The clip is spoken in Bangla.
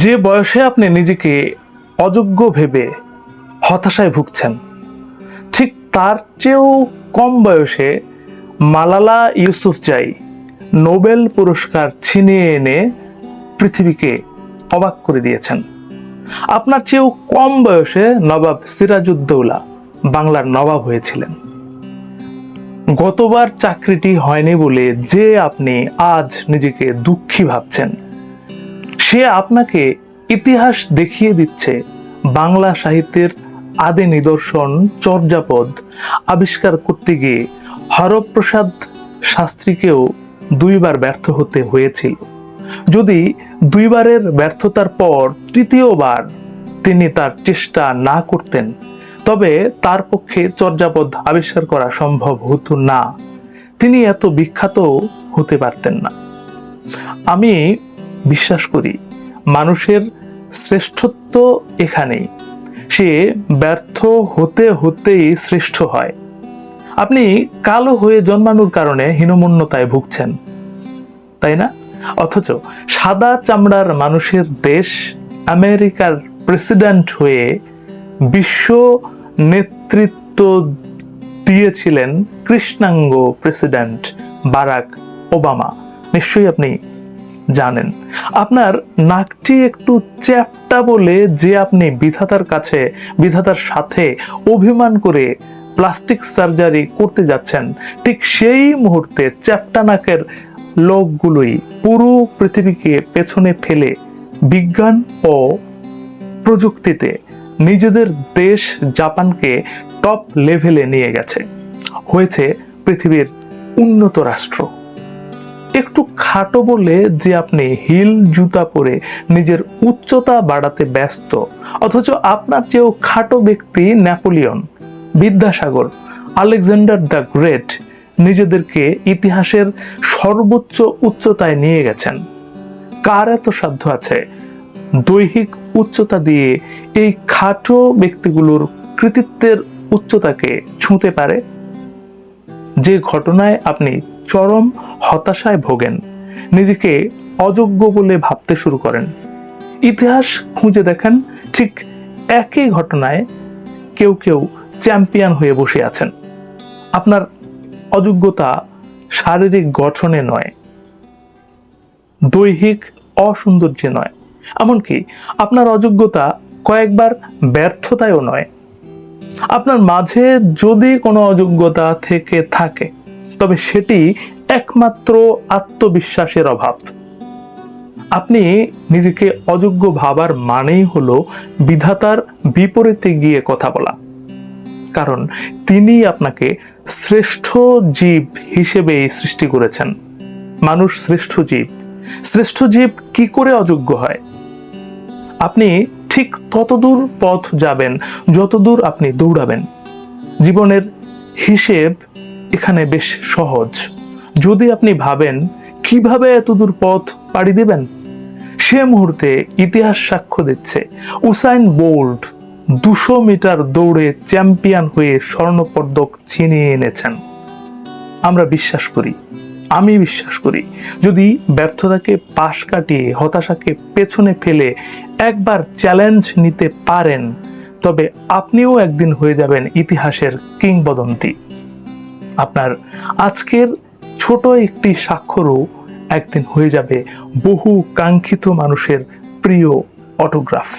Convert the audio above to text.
যে বয়সে আপনি নিজেকে অযোগ্য ভেবে হতাশায় ভুগছেন, ঠিক তার চেয়েও কম বয়সে মালালা ইউসুফ ইউসুফজাই নোবেল পুরস্কার ছিনিয়ে এনে পৃথিবীকে অবাক করে দিয়েছেন। আপনার চেয়েও কম বয়সে নবাব সিরাজউদ্দৌলা বাংলার নবাব হয়েছিলেন। গতবার চাকরিটি হয়নি বলে যে আপনি আজ নিজেকে দুঃখী ভাবছেন সে আপনাকে ইতিহাস দেখিয়ে দিচ্ছে। বাংলা সাহিত্যের আদি নিদর্শন চর্যাপদ আবিষ্কার করতে গিয়ে হরপ্রসাদ শাস্ত্রীকেও দুইবার ব্যর্থ হতে হয়েছিল। যদি দুইবারের ব্যর্থতার পর তৃতীয়বার তিনি তার চেষ্টা না করতেন, তবে তার পক্ষে চর্যাপদ আবিষ্কার করা সম্ভব হতো না। তিনি এত বিখ্যাত হতে পারতেন না। আমি বিশ্বাস করি, মানুষের শ্রেষ্ঠত্ব এখানেই। সে ব্যর্থ হতে হতেই শ্রেষ্ঠ হয়। আপনি কালো হয়ে জন্মানোর কারণে হীনমন্যতায় ভুগছেন, তাই না? অথচ সাদা চামড়ার মানুষের দেশ আমেরিকার প্রেসিডেন্ট হয়ে বিশ্ব নেতৃত্ব দিয়েছিলেন কৃষ্ণাঙ্গ প্রেসিডেন্ট বারাক ওবামা। নিশ্চয়ই আপনি জানেন। আপনার নাকটি একটু চ্যাপটা বলে যে আপনি বিধাতার কাছে, বিধাতার সাথে অভিমান করে প্লাস্টিক সার্জারি করতে যাচ্ছেন, ঠিক সেই মুহূর্তে চ্যাপটা নাকের লোকগুলোই পুরো পৃথিবীকে পেছনে ফেলে বিজ্ঞান ও প্রযুক্তিতে নিজেদের দেশ জাপানকে টপ লেভেলে নিয়ে গেছে। হয়েছে পৃথিবীর উন্নত রাষ্ট্র। একটু খাটো বলে যে আপনি হিল জুতা পরে নিজের উচ্চতা বাড়াতে ব্যস্ত, অথচ আপনার চেয়েও খাটো ব্যক্তি Napoleon Vidyasagar, Alexander the great নিজেদেরকে ইতিহাসের সর্বোচ্চ উচ্চতায় নিয়ে গেছেন। কার এত সাধ্য আছে দৈহিক উচ্চতা দিয়ে এই খাটো ব্যক্তিগুলোর কৃতিত্বের উচ্চতাকে ছুঁতে পারে? যে ঘটনায় আপনি চরম হতাশায় ভোগেন। নিজেকে অযোগ্য বলে ভাবতে শুরু করেন। ইতিহাস খুঁজে দেখেন ঠিক একই ঘটনায় কেউ কেউ চ্যাম্পিয়ন হয়ে বসে আছেন। আপনার অযোগ্যতা শারীরিক গঠনে নয়, দৈহিক অসৌন্দর্যে নয়, এমনকি আপনার অযোগ্যতা কয়েকবার ব্যর্থতায়ও নয়। আপনার মাঝে যদি কোনো অযোগ্যতা থেকে থাকে তবে সেটি একমাত্র আত্মবিশ্বাসের অভাব। আপনি নিজেকে অযোগ্য ভাবার মানেই হলো বিধাতার বিপরীতে গিয়ে কথা বলা। কারণ তিনি আপনাকে শ্রেষ্ঠ জীব হিসেবেই সৃষ্টি করেছেন। মানুষ শ্রেষ্ঠ জীব। শ্রেষ্ঠ জীব কি করে অযোগ্য হয়? আপনি ঠিক ততদূর পথ যাবেন, যতদূর আপনি দৌড়াবেন। জীবনের হিসেব এখানে বেশ সহজ। যদি আপনি ভাবেন, কীভাবে এতদূর পথ পাড়ি দিবেন? সে মুহূর্তে ইতিহাস সাক্ষ্য দিচ্ছে, উসাইন বোল্ট দুশো মিটার দৌড়ে চ্যাম্পিয়ন হয়ে স্বর্ণপদক ছিনিয়ে এনেছেন। আমরা বিশ্বাস করি, আমি বিশ্বাস করি, যদি ব্যর্থতাকে পাশ কাটিয়ে হতাশাকে পেছনে ফেলে একবার চ্যালেঞ্জ নিতে পারেন, তবে আপনিও একদিন হয়ে যাবেন ইতিহাসের কিংবদন্তি। আপনার আজকের ছোট একটি স্বাক্ষরও একদিন হয়ে যাবে বহু কাঙ্ক্ষিত মানুষের প্রিয় অটোগ্রাফ